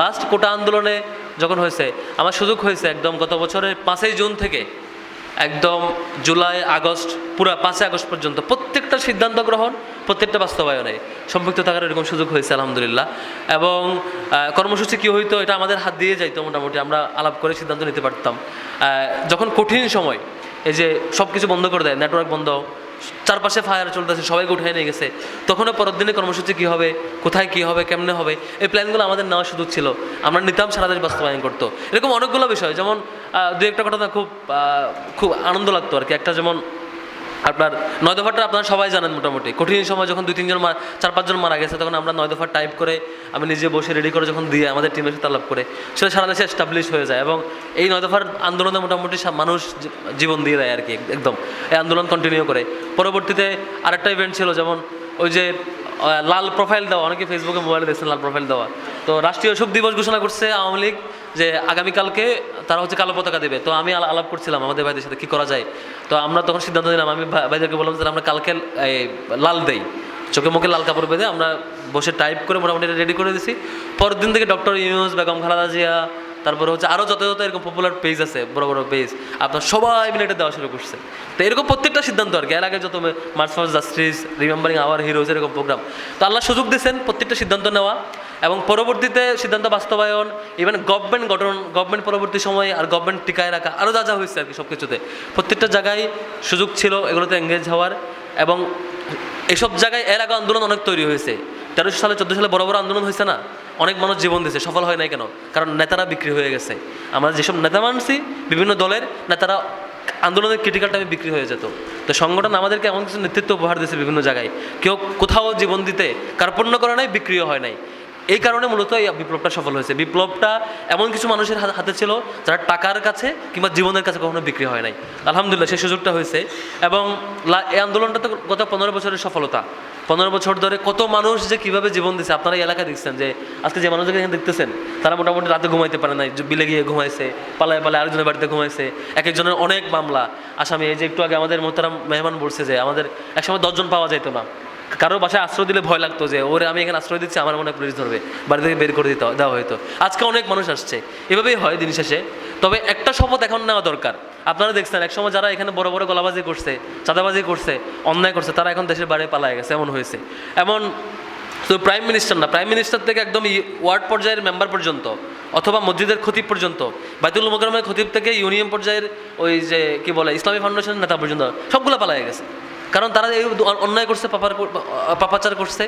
Last কোটা আন্দোলনে যখন হয়েছে, আমার সুযোগ হয়েছে একদম গত বছরের পাঁচই জুন থেকে, একদম জুলাই, আগস্ট, পুরো পাঁচই আগস্ট পর্যন্ত প্রত্যেকটা সিদ্ধান্ত গ্রহণ, প্রত্যেকটা বাস্তবায়নে সম্পৃক্ত থাকার এরকম সুযোগ হয়েছে, আলহামদুলিল্লাহ। এবং কর্মসূচি কী হইতো, এটা আমাদের হাত দিয়ে যাইতো মোটামুটি, আমরা আলাপ করে সিদ্ধান্ত নিতে পারতাম। যখন কঠিন সময়, এই যে সব কিছু বন্ধ করে দেয় নেটওয়ার্ক বন্ধ চারপাশে ফায়ার চলতেছে, সবাইকে উঠে নিয়ে গেছে। তখনও পরের দিনে কর্মসূচি কী হবে? কোথায় কী হবে? কেমনে হবে? এই প্ল্যানগুলো আমাদের নেওয়ার সুযোগ ছিল। আমরা নিতাম সারা দেশ বাস্তবায়ন করতো। এরকম অনেকগুলো বিষয়, যেমন দু একটা ঘটনা খুব খুব আনন্দ লাগতো আর কি। একটা যেমন আপনার নয় দফাটা আপনারা সবাই জানেন মোটামুটি। কঠিন সময় যখন দুই তিনজন চার পাঁচজন মারা গেছে, তখন আমরা নয় দফা টাইপ করে আমি নিজে বসে রেডি করে যখন দিয়ে আমাদের টিমের সাথে আলাপ করে, সেটা সারা দেশে এস্টাবলিশ হয়ে যায় এবং এই নয় দফার আন্দোলনে মোটামুটি মানুষ জীবন দিয়ে দেয় আর কি একদম। এই আন্দোলন কন্টিনিউ করে। পরবর্তীতে আরেকটা ইভেন্ট ছিল যেমন ওই যে লাল প্রোফাইল দেওয়া, অনেকে ফেসবুকে মোবাইলে দেখছেন লাল প্রোফাইল দেওয়া। তো রাষ্ট্রীয় শোক দিবস ঘোষণা করছে আওয়ামী লীগ যে আগামীকালকে তারা হচ্ছে কালো পতাকা দেবে। তো আমি আলাপ করছিলাম আমাদের ভাইদের সাথে কী করা যায়। তো আমরা তখন সিদ্ধান্ত নিলাম, আমি ভাই- ভাইদেরকে বললাম যে আমরা কালকে লাল দেই। চোখে মুখে লাল কাপড় বেঁধে আমরা বসে টাইপ করে মোটামুটি রেডি করে দিছি। পরের দিন থেকে ডক্টর ইউনুস, বেগম খালাদা জিয়া, তারপরে হচ্ছে আরও যত যত এরকম পপুলার পেজ আছে, বড় বড় পেজ আপনার সবাই মিলে এটা দেওয়া শুরু করছে। তো এরকম প্রত্যেকটা সিদ্ধান্ত আর কি। এর আগে যত March first justice remembering our heroes এরকম প্রোগ্রাম তো আল্লাহ সুযোগ দিয়েছেন প্রত্যেকটা সিদ্ধান্ত নেওয়া। এবং পরবর্তীতে সিদ্ধান্ত বাস্তবায়ন ইভেন গভর্নমেন্ট গঠন গভর্নমেন্ট পরবর্তী সময়ে আর গভর্নমেন্ট টিকায় রাখা আরও যা যা হয়েছে আর কি সব কিছুতে প্রত্যেকটা জায়গায় সুযোগ ছিল এগুলোতে এঙ্গেজ হওয়ার এবং এসব জায়গায় এর আগে আন্দোলন অনেক তৈরি হয়েছে। তেরোশো সালে চোদ্দ সালে বড় বড় আন্দোলন হয়েছে না? অনেক মানুষ জীবন দিয়েছে, সফল হয় নাই কেন? কারণ নেতারা বিক্রি হয়ে গেছে। আমরা যেসব নেতা মানছি, বিভিন্ন দলের নেতারা আন্দোলনের ক্রিটিক্যাল টাইমে বিক্রি হয়ে যেত। তো সংগঠন আমাদেরকে এমন কিছু নেতৃত্ব উপহার দিয়েছে বিভিন্ন জায়গায়। কেউ কোথাও জীবন দিতে কার্পণ্য করে নাই, বিক্রিও হয় নাই। এই কারণে মূলত এই বিপ্লবটা সফল হয়েছে। বিপ্লবটা এমন কিছু মানুষের হাতে ছিল যারা টাকার কাছে কিংবা জীবনের কাছে কখনো বিক্রি হয় নাই। আলহামদুলিল্লাহ, সেই সুযোগটা হয়েছে এবং এই আন্দোলনটা তো গত পনেরো বছরের সফলতা। পনেরো বছর ধরে কত মানুষ যে কীভাবে জীবন দিচ্ছে আপনারা এই এলাকায় দেখছেন যে আজকে যে মানুষকে এখানে দেখতেছেন, তারা মোটামুটি রাতে ঘুমাইতে পারে নাই, বিলে গিয়ে ঘুমাইছে, পালায় পালায় আরেকজনের বাড়িতে ঘুমাইছে, এক একজনের অনেক মামলা। আসামি, এই যে একটু আগে আমাদের মোহতারাম মেহমান বলছে যে আমাদের একসময় দশজন পাওয়া যেত না। কারোর বাসায় আশ্রয় দিলে ভয় লাগতো যে, ওরে, আমি এখানে আশ্রয় দিচ্ছি, আমার মনে হয় পুলিশ ধরবে। বাড়ি থেকে বের করে দিতে দেওয়া হয়তো। আজকে অনেক মানুষ আসছে। এভাবেই হয় দিন শেষে। তবে একটা শপথ এখন নেওয়া দরকার। আপনারা দেখছেন একসময় যারা এখানে বড় বড় গলাবাজি করছে, চাঁদাবাজি করছে, অন্যায় করছে, তারা এখন দেশের বাইরে পালায় গেছে, এমন হয়েছে। এমন শুধু প্রাইম মিনিস্টার না, প্রাইম মিনিস্টার থেকে একদম ওয়ার্ড পর্যায়ের মেম্বার পর্যন্ত অথবা মসজিদের খতিব পর্যন্ত, বাইতুল মোকারমের খতিব থেকে ইউনিয়ন পর্যায়ের ওই যে, কি বলে, ইসলামী ফাউন্ডেশনের নেতা পর্যন্ত, সবগুলো পালায় গেছে। কারণ তারা এই অন্যায় করছে, পাপার পাপাচার করছে।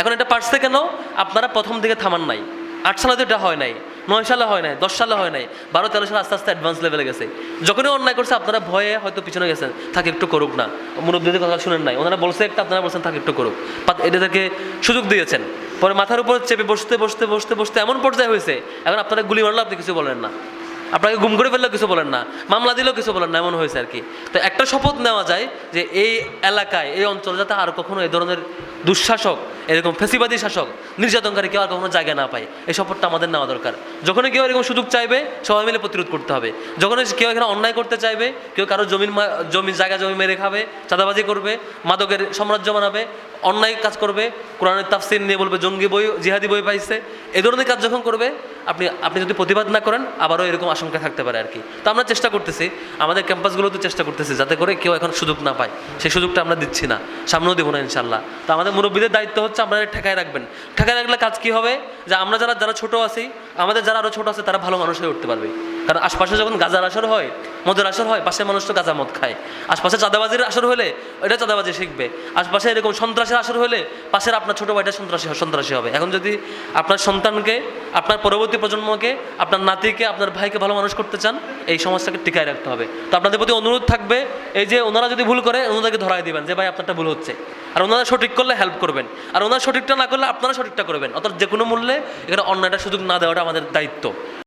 এখন এটা পারছে কেন? আপনারা প্রথম দিকে থামান নাই। আট সালে তো এটা হয় নাই, নয় সালে হয় নাই, দশ সালে হয় নাই, বারো, তেরো সালে আস্তে আস্তে অ্যাডভান্স লেভেলে গেছে। যখনই অন্যায় করছে, আপনারা ভয়ে হয়তো পিছনে গেছেন, থাক একটু করুক না। মুরব্বীদের কথা শুনেন নাই, ওনারা বলছে একটা, আপনারা বলছেন থাক একটু করুক। এটাদেরকে সুযোগ দিয়েছেন। পরে মাথার উপর চেপে বসতে বসতে বসতে বসতে এমন পর্যায়ে হয়েছে, এখন আপনারা গুলি মারলেও আপনি কিছু বলেন না। আপনাকে গুম করে ফেললেও কিছু বলেন না, মামলা দিলেও কিছু বলেন না, এমন হয়েছে আর কি। তো একটা শপথ নেওয়া যায় যে এই এলাকায়, এই অঞ্চলে যাতে আর কখনো এই ধরনের দুঃশাসক এরকম ফেসিবাদী শাসক, নির্যাতনকারী কেউ আর কখনো জায়গা না পায়। এই শপথটা আমাদের নেওয়া দরকার। যখনই কেউ এরকম সুযোগ চাইবে, সবাই মিলে প্রতিরোধ করতে হবে। যখন কেউ এখানে অন্যায় করতে চাইবে, কেউ কারও জমির মা- জমি, জায়গা জমি মেরে খাবে, চাঁদাবাজি করবে, মাদকের সাম্রাজ্য বানাবে, অন্যায় কাজ করবে, কোরআনের তাফসির নিয়ে বলবে, জঙ্গি বই, জিহাদি বই পাইছে এই ধরনের কাজ যখন করবে, আপনি আপনি যদি প্রতিবাদ না করেন, আবারও এরকম আশঙ্কা থাকতে পারে আর কি। তো আমরা চেষ্টা করতেছি, আমাদের ক্যাম্পাসগুলোতে চেষ্টা করতেছি, যাতে করে কেউ এখন সুযোগ না পায়। সেই সুযোগটা আমরা দিচ্ছি না, সামনেও দেবো না ইনশাল্লাহ। তো আমাদের মুরব্বীদের দায়িত্ব আপনারা ঠেকায় রাখবেন। ঠেকায় রাখলে কাজ কি হবে? যে আমরা যারা যারা ছোট আছি, আমাদের যারা আরও ছোট আছে, তারা ভালো মানুষ হয়ে উঠতে পারবে। কারণ আশপাশে যখন গাজার আসর হয়, মদের আসর হয়, পাশের মানুষ তো গাঁজা মদ খায়। আশপাশে চাঁদাবাজির আসর হলে এটা চাঁদাবাজি শিখবে। আশপাশে এরকম সন্ত্রাসের আসর হলে পাশের আপনার ছোটো ভাইটা সন্ত্রাসী সন্ত্রাসী হবে। এখন যদি আপনার সন্তানকে, আপনার পরবর্তী প্রজন্মকে, আপনার নাতিকে, আপনার ভাইকে ভালো মানুষ করতে চান, এই সমস্যাকে টিকায় রাখতে হবে। তো আপনাদের প্রতি অনুরোধ থাকবে, এই যে ওনারা যদি ভুল করে, ওনাদেরকে ধরাই দিবেন যে, ভাই, আপনারটা ভুল হচ্ছে। আর ওনারা সঠিক করলে হেল্প করবেন। আর ওনারা সঠিকটা না করলে আপনারা সঠিকটা করবেন। অর্থাৎ যে কোনো মূল্যে এখানে অন্যায়টা সুযোগ না দেওয়াটা আমাদের দায়িত্ব।